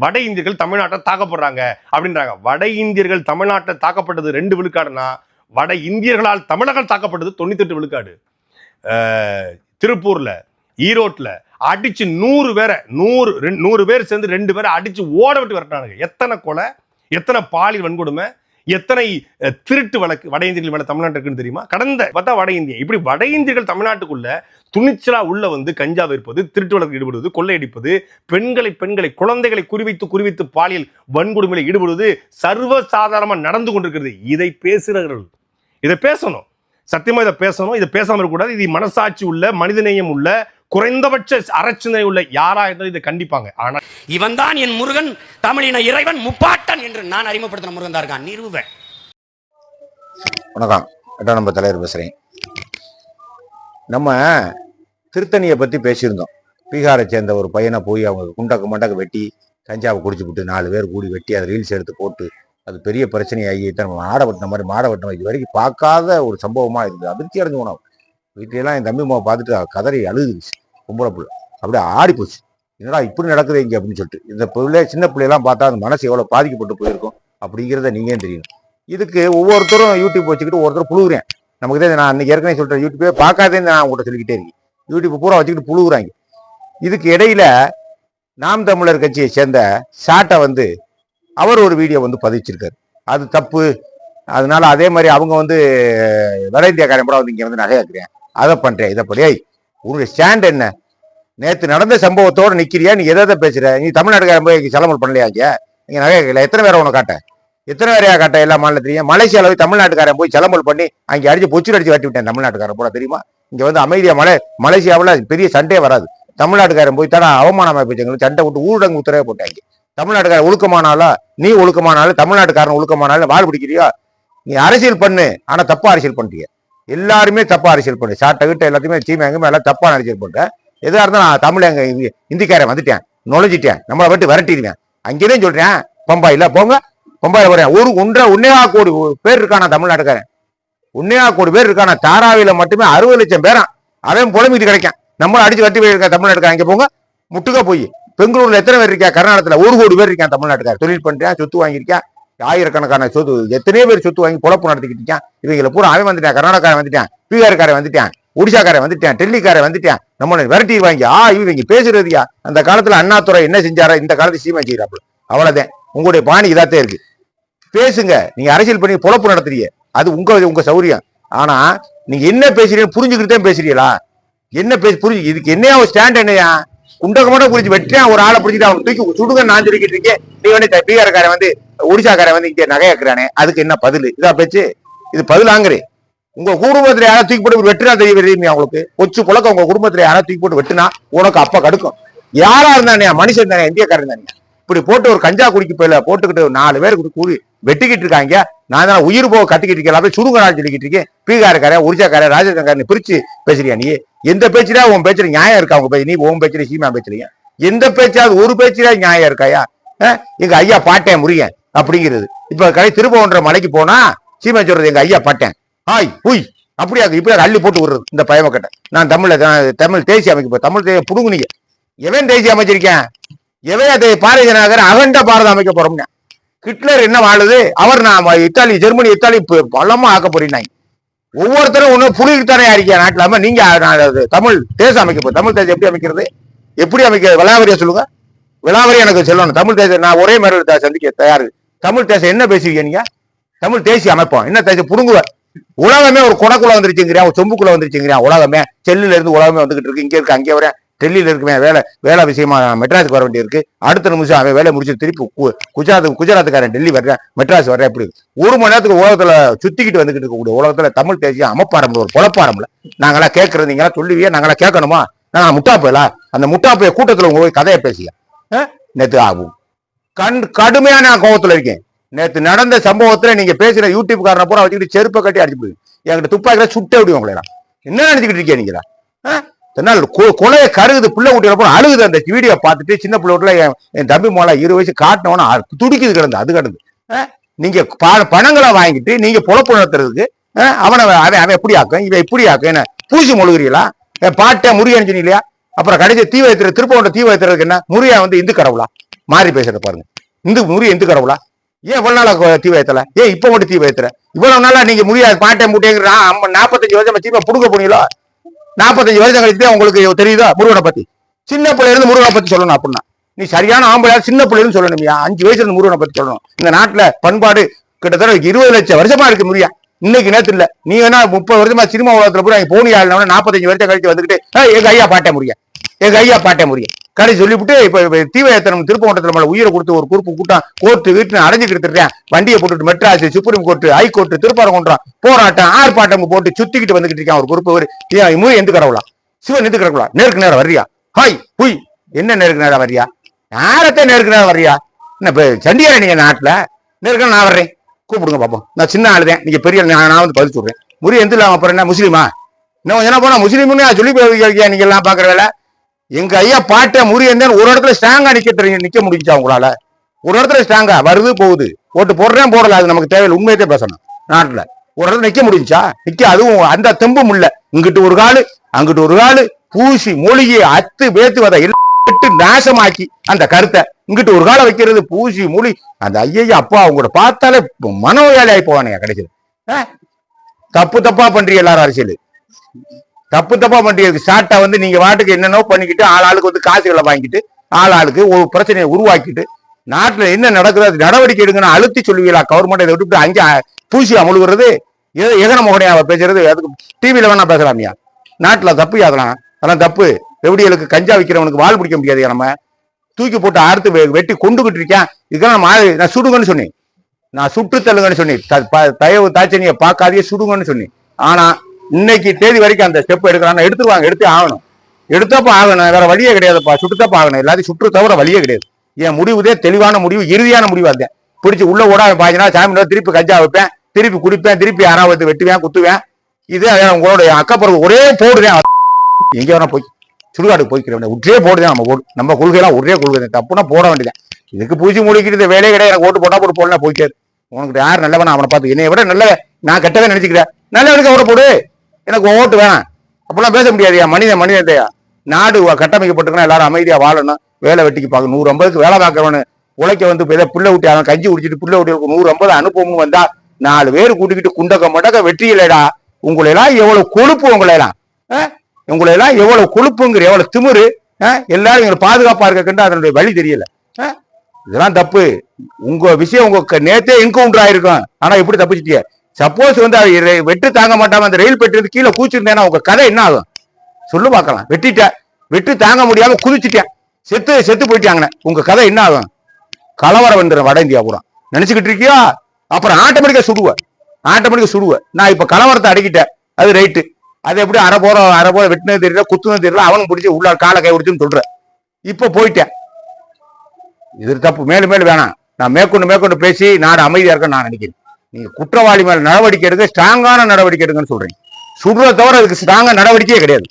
வட இந்தியர்கள் தமிழ்நாட்டை தாக்கப்படுறாங்க அப்படின்றாங்க. வட இந்தியர்கள் தமிழ்நாட்டை தாக்கப்பட்டது ரெண்டு விழுக்காடுனா வட இந்தியர்களால் தமிழகம் தாக்கப்பட்டது தொண்ணூத்தெட்டு விழுக்காடு. திருப்பூரில் திருப்பூர்ல ஈரோட்ல அடிச்சு நூறு பேரை நூறு ரெண்டு- நூறு பேர் சேர்ந்து ரெண்டு பேரை அடிச்சு ஓட விட்டு விரட்டினானுங்க. எத்தனை கொலை எத்தனை பாலியல் வன்கொடுமை எத்தனை திருட்டு வழக்கு வட இந்தியர்கள் மேல தமிழ்நாட்டு தெரியுமா? கடந்த பார்த்தா வட இந்தியா. இப்படி வட இந்தியர்கள் தமிழ்நாட்டுக்குள்ள துணிச்சலா உள்ள வந்து கஞ்சா விற்பது திருட்டு வழக்கு ஈடுபடுவது கொள்ளையடிப்பது பெண்களை பெண்களை குழந்தைகளை குறிவைத்து குறிவைத்து பாலியல் வன்கொடுமையில் ஈடுபடுவது சர்வசாதாரணமா நடந்து கொண்டிருக்கிறது. இதை பேசுகிறவர்கள். இதை பேசணும். சத்தியமா இதை பேசணும். இதை பேசாமல் இருக்கக்கூடாது. இது மனசாட்சி உள்ள மனிதநேயம் உள்ள குறைந்தபட்ச அறச்சிந்தனை உள்ள யாரா இருந்தாலும் இதை கண்டிப்பாங்க. ஆனா இவன்தான் என் முருகன் தமிழின இறைவன் முப்பாட்டன் என்று நான் அறிமுகப்படுத்தின முருகன் தான் இருக்கான். நிறுவ வணக்கம். எட்டாம் நம்பர் தலைவர் பேசுகிறேன் நம்ம திருத்தணியை பற்றி பேசியிருந்தோம். பீகாரை சேர்ந்த ஒரு பையனை போய் அவங்க குண்டக்கு மண்டக்கு வெட்டி கஞ்சாவை குடிச்சு விட்டு நாலு பேர் கூடி வெட்டி அதை ரீல்ஸ் எடுத்து போட்டு அது பெரிய பிரச்சனையாகி தான் நம்ம மாடை வெட்டின மாதிரி மாடை வெட்டின இது வரைக்கும் பார்க்காத ஒரு சம்பவமாக இருக்குது அதிர்ச்சி அடைஞ்சு போனோம் வீட்டிலலாம் என் தம்பி மாவை பார்த்துட்டு கதறி அழுதுச்சு பொம்பளை பிள்ளை. அப்படியே ஆடி போச்சு. என்னடா இப்படி நடக்குது இங்கே அப்படின்னு சொல்லிட்டு. இந்த பிள்ளை சின்ன பிள்ளையெல்லாம் பார்த்தா அந்த மனசு எவ்வளோ பாதிக்கப்பட்டு போயிருக்கும் அப்படிங்கிறத நீங்களே தெரியும்? இதுக்கு ஒவ்வொருத்தரும் யூடியூப் வச்சுக்கிட்டு ஒருத்தர் புழுகுறேன். நமக்கு தான் நான் அன்றைக்கி ஏற்கனவே சொல்கிறேன் யூடியூப்பே பார்க்காதேன்னு நான் உங்கள்கிட்ட சொல்லிக்கிட்டே இருக்கேன். யூடியூப் பூரா வச்சுக்கிட்டு புழுகுறாங்க. இதுக்கு இடையில நாம் தமிழர் கட்சியை சேர்ந்த சாட்டை வந்து அவர் ஒரு வீடியோ வந்து பதிச்சிருக்காரு. அது தப்பு. அதனால அதே மாதிரி அவங்க வந்து வட இந்தியாக்காரன் கூட வந்து இங்கே வந்து நகையாக்குறேன். அதை பண்றேன் இதை படி உன்னுடைய ஸ்டாண்ட் என்ன? நேற்று நடந்த சம்பவத்தோட நிற்கிறியா நீ எதை எதை பேசுற? நீ தமிழ்நாட்டுக்காரன் போய் செலமல் பண்ணலையாங்க நீங்க நகை கேட்கல எத்தனை பேரை உனக்கு காட்ட? எத்தனை பேரையா காட்ட எல்லா மாநிலத்திலையும்? மலேசியாவில் போய் தமிழ்நாட்டுக்காரன் போய் செலமல் பண்ணி அங்கே அடிச்சு பொச்சு அடிச்சு கட்டி விட்டேன் தமிழ்நாட்டுக்காரன் போல தெரியுமா? இங்கே வந்து அமைதியாக மலை மலேசியாவில் பெரிய சண்டையே வராது. தமிழ்நாட்டுக்காரன் போய் தானே அவமானமாக போச்சு சண்டை விட்டு ஊரடங்கு உத்தரவே போட்டாங்க. தமிழ்நாட்டுக்காரன் ஒழுக்கமானாலும் நீ ஒழுக்கமானாலும் தமிழ்நாட்டுக்காரன் ஒழுக்கமானாலும் வாழ் பிடிக்கிறியா? நீ அரசியல் பண்ணு ஆனால் தப்பா அரசியல் பண்ணுறிய எல்லாருமே தப்பா அரசியல் பண்ணு சாட்டை கிட்ட எல்லாத்தையுமே சீமை எங்கேயுமே எல்லாம் தப்பான அரசியல் பண்ற எதாக இருந்தாலும் நான் தமிழ் எங்க இந்திக்காரன் வந்துட்டேன் நுழைஞ்சிட்டேன் நம்மளை விட்டு விரட்டிடுவேன். அங்கேயும் சொல்கிறேன் பம்பாயில் போங்க பம்பாயில் போகிறேன் ஒரு ஒன்றரை ஒன்னேகா கோடி பேர் இருக்கானா தமிழ்நாட்டுக்காரன். ஒன்னேகா கோடி பேர் இருக்கானா. தாராவியில் மட்டுமே அறுபது லட்சம் பேரான் அவன் புலம்பிட்டு கிடைக்கும் நம்ம அடிச்சு வட்டி இருக்கா தமிழ்நாட்டுக்காரன். இங்கே போங்க முட்டுக்க போய். பெங்களூரில் எத்தனை பேர் இருக்கா கர்நாடகத்தில் ஒரு கோடி பேர் இருக்கான் தமிழ்நாட்டுக்காரர் தொழில் பண்ணுறேன் சொத்து வாங்கியிருக்கேன் ஆயிரக்கணக்கான சொத்து எத்தனையோ பேர் சொத்து வாங்கி பொழப்பு நடத்திக்கிட்டு இருக்கான். இவங்களை பூரா அவன் வந்துட்டேன் கர்நாடகாரன் வந்துட்டேன் பீகார்காரன் வந்துட்டேன் ஒடிசாக்காரன் வந்துட்டேன் டெல்லிக்காரன் வந்துட்டேன். நம்மளை விரட்டி வாங்கி ஆ இவங்க பேசுறதுயா? அந்த காலத்துல அண்ணாத்துறை என்ன செஞ்சாரா? இந்த காலத்து சீமா செய்யறாப்புல. அவ்வளவுதான். உங்களுடைய பாணி இதாத்தே இருக்கு. பேசுங்க. நீங்க அரசியல் பண்ணி பொழப்பு நடத்துறீங்க. அது உங்க உங்க சௌரியம். ஆனா நீங்க என்ன பேசுறீங்க புரிஞ்சுக்கிட்டு தான் பேசுறீங்களா? என்ன பேச புரிஞ்சு இதுக்கு என்னையா ஒரு ஸ்டாண்ட் என்னையா? குண்டகமான புரிஞ்சு வெட்டியான் ஒரு ஆளை புரிஞ்சுட்டு அவன் தூக்கி சுடுங்க நான் சொல்லிக்கிட்டு இருக்கேன். நீ வந்து பீகார்காரன் வந்து ஒடிசாக்காரன் வந்து இங்கே நகையாக்குறானே அதுக்கு என்ன பதில்? இதா பேச்சு இது பதிலாங்கிறே. உங்க குடும்பத்துல யாரா தூக்கி போட்டு வெட்டினா தெரிய தெரியுமே அவங்களுக்கு? கொச்சு புழக்க உங்க குடும்பத்துல யாரா தூக்கி போட்டு வெட்டினா உனக்கு அப்ப கடுக்கும். யாரா இருந்தானே மனுஷன் தானே இந்தியக்காரன் தானே? இப்படி போட்டு ஒரு கஞ்சா குடிக்க போயில போட்டுக்கிட்டு நாலு பேர் கூடி வெட்டிக்கிட்டு இருக்காங்க. நான் தான் உயிர் போக கத்திக்கிட்டு இருக்கேன் அப்படியே சுருங்க சொல்லிக்கிட்டு இருக்கேன். பீகாரக்காரன் ஒரிசாக்காரன் ராஜஸ்தான்காரன் பிரிச்சு பேசுறியா நீ? எந்த பேச்சுல உன் பேச்சுல நியாயம் இருக்கா அவங்க பேச்சு? நீ உன் பேச்சுல சீமா பேசுறீங்க எந்த பேச்சாவது ஒரு பேச்சுல நியாயம் இருக்காயா? எங்க ஐயா பாட்டேன் முருகன். அப்படிங்கிறது. இப்ப கடை திருப்பவன்ற மலைக்கு போனா சீமா சொல்றது எங்க ஐயா பாட்டேன். ஆய் உய் அப்படியா இப்படியா அள்ளி போட்டு விடுறது இந்த பயமக்கட்டை. நான் தமிழ்ல தமிழ் தேசிய அமைக்க தமிழ் தேசிய புடுங்குனீங்க. எவன் தேசிய அமைச்சிருக்கேன்? எவன் அதை பாரதிய ஜனகர் அகண்ட பாரதம் அமைக்க போறோம்னா. ஹிட்லர் என்ன வாழுது? அவர் நான் இத்தாலி ஜெர்மனி இத்தாலி பலமா ஆக்க போறீங்க ஒவ்வொருத்தரும் ஒண்ணு புலித்தானே அறிக்கை நாட்டுல அம்மா நீங்க நான் தமிழ் தேசம் அமைக்க போ தமிழ் தேசம் எப்படி அமைக்கிறது? எப்படி அமைக்க விளாவரியா சொல்லுங்க. விளாவரியா எனக்கு சொல்லணும். தமிழ் தேசம் நான் ஒரே மாதிரி சந்திக்க தயாரு தமிழ் தேசம் என்ன பேசுவீங்க நீங்க? தமிழ் தேசிய அமைப்போம். என்ன தேசிய புடுங்குவ? உலகமே ஒரு குணக்குள்ள வந்துருச்சுங்கிறியா? ஒரு சொம்புக்குள்ள வந்துருச்சுங்கிறியா? உலகமே. செல்லுல இருந்து உலகமே வந்துகிட்டு இருக்கு. இங்க இருக்கு அங்கே வரேன் டெல்லியில இருக்குமே. வேலை வேலை விஷயமா மெட்ராஸுக்கு வர வேண்டியிருக்கு. அடுத்த நிமிஷம் அவன் வேலையை முடிச்சு திருப்பி கு- குஜராத் குஜராத்துக்காரன் டெல்லி வர்றேன். மெட்ராஸ் வர்றேன். எப்படி? ஒரு மணி நேரத்துக்கு உலகத்துல சுத்திக்கிட்டு வந்துகிட்டு இருக்கக்கூடிய உலகத்துல தமிழ் தேசியம் அமைப்பாரம்ல ஒரு குழப்பாரம்ல நாங்களாம் கேட்கறது நீங்களா சொல்லுவியா நாங்களாம் கேட்கணுமா? நான் முட்டாப்பையில அந்த முட்டாப்பைய கூட்டத்துல உங்க போய் கதையை பேசிய நேற்று ஆகும். கண் கடுமையான கோபத்துல இருக்கேன். நேற்று நடந்த சம்பவத்துல நீங்க பேசுற யூடியூப் காரனை பூரா வச்சுக்கிட்டு செருப்பை கட்டி அடிச்சு போய் என்கிட்ட துப்பாக்கில சுட்டே விடுவோம் உங்களை என்ன நினைச்சுக்கிட்டு இருக்கீங்க நீங்களா தென்னால் கொ- கொலையை கருகுது பிள்ளை குட்டியில போன அழுகுது அந்த வீடியோ பார்த்துட்டு சின்ன பிள்ளை வீட்டுல என் தம்பி மோலா இரு வயசு காட்டினவன துடிக்குது கிடந்து அது கிடந்து. நீங்க ப- பணங்களை வாங்கிட்டு நீங்க பொழப்பு நடத்துறதுக்கு அவனை அவன் அவன் எப்படி ஆக்கும்? இவன் எப்படி ஆக்கும்? என்ன பூசி மொழுகிறீங்களா? என் பாட்டை முருகன் சொன்னீங்களா அப்புறம் கடைசி தீ வைத்திர திருப்பவன் தீ வைத்திரதுக்கு என்ன? முருகன் வந்து இந்து கடவுளா மாறி பேசுறத பாருங்க. இந்து முறி எந்த கடவுளா? ஏன் இவ்வளவு நாளா தீ வைத்தல? ஏன் இப்ப மட்டும் தீ வைத்துற இவ்வளவு நாளா நீங்க முடியாது பாட்டை மூட்டைங்கிற நாற்பத்தஞ்சு வருஷம் தீப புடுங்க போனீங்களோ? நாற்பத்தஞ்சு வருஷம் கழிச்சு உங்களுக்கு தெரியுதா முருகனை பத்தி? சின்ன பிள்ளைல இருந்து முருகனை பத்தி சொல்லணும் அப்படின்னா. நீ சரியான ஆம்பளை சின்ன பிள்ளைன்னு இருந்து சொல்லணும்யா அஞ்சு வயசுல இருந்து முருகனை பத்தி சொல்லணும். இந்த நாட்டுல பண்பாடு கிட்டத்தட்ட இருபது லட்சம் வருஷமா இருக்கு முறியா. இன்னைக்கு நேத்து இல்ல. நீ வேணா முப்பது வருஷமா சினிமா உலகத்துல கூட போனி ஆளுனா நாற்பத்தஞ்சு வருஷம் கழிச்சு வந்துகிட்டு எங்க ஐயா பாட்டே முடியா எங்க ஐயா பாட்டே முடியும் கடை சொல்லிவிட்டு இப்ப இப்ப தீவிரத்தனம் திருப்பவண்டத்துல மேல உயிரை கொடுத்து ஒரு குறுப்பு கூட்டம் கோர்ட்டு வீட்டுல அடைஞ்சுக்கிட்டு இருக்கேன் வண்டியை போட்டுட்டு Madras supreme court high Thiruparankundram போராட்டம் ஆர்ப்பாட்டம் போட்டு சுத்திக்கிட்டு வந்துகிட்டு இருக்கான் ஒரு குறுப்பு ஒரு ஏன் எந்த கடவுளா சிவன் எந்த கடவுளா நேருக்கு நேரம் வர்றியா? ஹாய் புய் என்ன நேருக்கு நேரம் வர்றியா? நேரத்தை நேருக்கு நேரம் வர்றியா? என்ன இப்ப சண்டியார நீங்க நாட்டுல? நேருக்கு நான் வர்றேன். கூப்பிடுங்க பாப்போம். நான் சின்ன ஆளுதேன். நீங்க பெரிய நான் நான் வந்து பதில் சொல்றேன். முறி எந்த இல்லாம அப்புறம் என்ன முஸ்லீமா? இன்னும் கொஞ்சம் போனா முஸ்லீம்னு சொல்லி போய் நீங்க எல்லாம் பாக்குற வேலை? எங்க ஐயா பாட்டை முறி ஒரு இடத்துல ஸ்ட்ராங்கா நிக்க நிக்க முடிஞ்சா உங்களால? ஒரு இடத்துல ஸ்ட்ராங்கா வருது போகுது. ஓட்டு போடுறேன் போடல அது நமக்கு தேவையில்லை. உண்மையதே பேசணும். நாட்டுல. ஒரு இடத்துல நிக்க முடிஞ்சா நிக்க அதுவும் அந்த தெம்பும் இல்ல. இங்கிட்டு ஒரு காலு அங்கிட்டு ஒரு காலு பூசி மொழிகி அத்து வேத்து வத எட்டு நாசமாக்கி அந்த கருத்தை. இங்கிட்டு ஒரு காலம் வைக்கிறது பூசி மூலி அந்த ஐயா அப்பா அவங்கள பார்த்தாலே மனோயாளி ஆகி போவானுங்க கிடைச்சது ஆ? தப்பு தப்பா பண்றீங்க எல்லாரும் அரசியல். தப்பு தப்பா பண்றீங்க ஷார்ட்டா வந்து நீங்க வாட்டுக்கு என்னென்னோ பண்ணிக்கிட்டு ஆள் ஆளுக்கு வந்து காசுகளை வாங்கிட்டு ஆள் ஆளுக்கு ஒரு பிரச்சனையை உருவாக்கிட்டு நாட்டுல என்ன நடக்குது அது நடவடிக்கை எடுங்கன்னு அழுத்தி சொல்லுவீங்களா? கவர்மெண்ட் இதை விட்டு அங்கே பூசி அமுழுகிறது? ஏதோ எகன முகனையா பேசுறது? அதுக்கு டிவியில வேணா பேசலாமியா? நாட்டுல தப்பு அதெல்லாம்? அதெல்லாம் தப்பு. ரெவடிகளுக்கு கஞ்சா விற்கிறவனுக்கு வாழ் பிடிக்க முடியாது நம்ம? தூக்கி போட்டு அறுத்து வெ- வெட்டி கொண்டுகிட்டு இருக்கேன். இதுக்கெல்லாம் நான் மா- நான் சுடுங்கன்னு சொன்னேன். நான் சுட்டு தள்ளுங்கன்னு சொன்னேன். த- ப- தயவு தாச்சனியை பார்க்காதே சுடுங்கன்னு சொன்னேன். ஆனா இன்னைக்கு தேதி வரைக்கும் அந்த ஸ்டெப் எடுக்கிறான் எடுத்துருவாங்க எடுத்து ஆகணும். எடுத்தப்ப ஆகணும். வேற வழியே கிடையாதுப்பா. சுட்டுத்தப்ப ஆகணும். எல்லாத்தையும் சுற்று தவிர வழியே கிடையாது. என் முடிவுதே தெளிவான முடிவு இறுதியான முடிவு அதேன் பிடிச்சி உள்ள ஓடாம பாய்ச்சினா சாமி திருப்பி கஞ்சா வைப்பேன் திருப்பி குடிப்பேன் திருப்பி யாராவது வெட்டுவேன் குத்துவேன். இது அதான் உங்களோட அக்கப்புறம் ஒரே போடுறேன். எங்கே வேணா போய் சுடுகாட்டுக்கு போய்க்கிறேன் ஒரே போடுதான் நம்ம போடு நம்ம கொள்கைலாம் ஒரே கொள்கை தப்புனா போட வேண்டியதான் இதுக்கு பூச்சி முடிக்கிறது வேலையே கிடையாது. எனக்கு ஓட்டு போட்டா போட்டு போடலாம் போய்க்காது. உனக்கு யார் நல்லவனா? அவனை பார்த்து என்னை விட நல்ல நான் கெட்டவன் நினைச்சுக்கிறேன் நல்லவனுக்கு அவரை போடு. எனக்கு ஓட்டு வேணாம். அப்படிலாம் பேச முடியாதுயா மனிதன் மனிதத்தையா நாடு வ- கட்டமைக்கப்பட்டிருக்கணும் எல்லாரும் அமைதியாக வாழணும். வேலை வெட்டிக்கு பார்க்கணும். நூறு ஐம்பதுக்கு வேலை பார்க்கறவனு உழைக்க வந்து இப்ப ஏதோ புள்ள ஊட்டி அவன் கஞ்சி குடிச்சிட்டு புள்ளை ஊட்டி நூறு ஐம்பது அனுப்பவும் வந்தா நாலு பேர் கூட்டிக்கிட்டு குண்டக்க மடக்க வெற்றி இல்லைடா. உங்களையெல்லாம் எவ்வளவு கொழுப்பு உங்களை எல்லாம் ஆ? உங்களை எல்லாம் எவ்வளவு கொழுப்புங்கிற எவ்வளவு திமுரு. ஆ? எல்லாரும் எங்களை பாதுகாப்பா இருக்க அதனுடைய வழி தெரியல. ஆ? இதெல்லாம் தப்பு. உங்க விஷயம் உங்க க- நேத்தே என்கவுண்டர் ஆயிருக்கும். ஆனா எப்படி தப்பிச்சிட்டியா. சப்போஸ் வந்து அது வெட்டு தாங்க மாட்டாம அந்த ரயில் பெட்டி கீழே கூச்சிருந்தேன்னா உங்க கதை என்ன ஆகும்? சொல்லு பார்க்கலாம். வெட்டிட்டேன் வெட்டு தாங்க முடியாம குதிச்சிட்டேன். செத்து செத்து போயிட்டாங்கண்ணே. உங்க கதை என்ன ஆகும்? கலவரம் வந்துடும் வட இந்தியா பூரா. நினைச்சுக்கிட்டு இருக்கியா? அப்புறம் ஆட்டோமேட்டிக்கா சுடுவேன் ஆட்டோமேட்டிக்கா சுடுவ. நான் இப்ப கலவரத்தை அடக்கிட்டேன். அது ரைட்டு அது எப்படி அரை போற அரை போற வெட்டினது தெரியல குத்துனது தெரியல அவனும் பிடிச்சி உள்ள காலை கை பிடிச்சுன்னு சொல்றேன் இப்ப போயிட்டேன். இது தப்பு. மேலும் மேலும் வேணாம். நான் மேற்கொண்டு மேற்கொண்டு பேசி நாடு அமைதியா இருக்குன்னு நான் நினைக்கிறேன். நீங்க குற்றவாளி மேல நடவடிக்கை எடுக்க ஸ்ட்ராங்கான நடவடிக்கை எடுங்கன்னு சொல்றீங்க. சுடுற தவிர அதுக்கு ஸ்ட்ராங்கா நடவடிக்கையே கிடையாது.